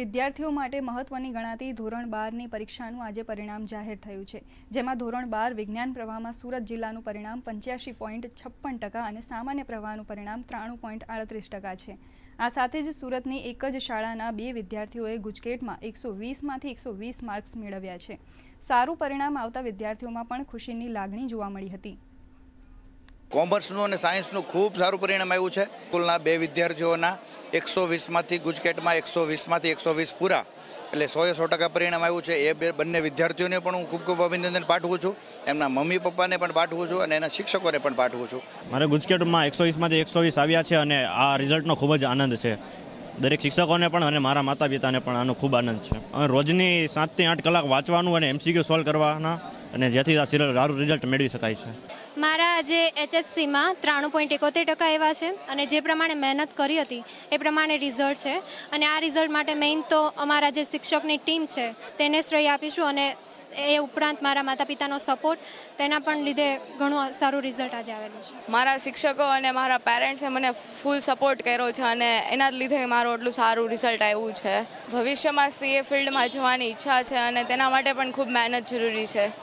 વિદ્યાર્થીઓ માટે મહત્વની ગણાતી ધોરણ બારની પરીક્ષાનું આજે પરિણામ જાહેર થયું છે, જેમાં ધોરણ બાર વિજ્ઞાન પ્રવાહમાં સુરત જિલ્લાનું પરિણામ પંચ્યાસી પોઈન્ટ છપ્પન ટકા અને સામાન્ય પ્રવાહનું પરિણામ ત્રાણું પોઈન્ટ આડત્રીસ ટકા છે. આ સાથે જ સુરતની એક જ શાળાના બે વિદ્યાર્થીઓએ ગુજકેટમાં એકસો વીસમાંથી એકસો વીસ માર્ક્સ મેળવ્યા છે. સારું પરિણામ આવતા વિદ્યાર્થીઓમાં પણ ખુશીની લાગણી જોવા મળી હતી. કોમર્સનું અને સાયન્સનું ખૂબ સારું પરિણામ આવ્યું છે. સ્કૂલના બે વિદ્યાર્થીઓના એકસો વીસમાંથી ગુજકેટમાં એકસો વીસમાંથી એકસો વીસ પૂરા. એટલે સોએ સો ટકા પરિણામ આવ્યું છે. એ બે બંને વિદ્યાર્થીઓને પણ હું ખૂબ ખૂબ અભિનંદન પાઠવું છું. એમના મમ્મી પપ્પાને પણ પાઠવું છું અને એના શિક્ષકોને પણ પાઠવું છું. મારે ગુજકેટમાં એકસો વીસમાંથી એકસો વીસ આવ્યા છે અને આ રિઝલ્ટનો ખૂબ જ આનંદ છે. દરેક શિક્ષકોને પણ અને મારા માતા પિતાને પણ આનો ખૂબ આનંદ છે. અને રોજની સાતથી આઠ કલાક વાંચવાનું અને એમસીક્યુ સોલ્વ કરવાના અને જેથી આ સારું રિઝલ્ટ મેળવી શકાય છે. મારા જે એચએચસીમાં ત્રાણું પોઈન્ટ એકોતેર ટકા એવા છે અને જે પ્રમાણે મહેનત કરી હતી, એ પ્રમાણે રિઝલ્ટ છે. અને આ રિઝલ્ટ માટે મેઇન તો અમારા જે શિક્ષકની ટીમ છે, તેને શ્રેય આપીશું અને એ ઉપરાંત મારા માતા પિતાનો સપોર્ટ તેના પણ લીધે ઘણું સારું રિઝલ્ટ આજે આવેલું છે. મારા શિક્ષકો અને મારા પેરેન્ટ્સે મને ફૂલ સપોર્ટ કર્યો છે અને એના લીધે મારું એટલું સારું રિઝલ્ટ આવ્યું છે. ભવિષ્યમાં સીએ ફિલ્ડમાં જવાની ઈચ્છા છે અને તેના માટે પણ ખૂબ મહેનત જરૂરી છે.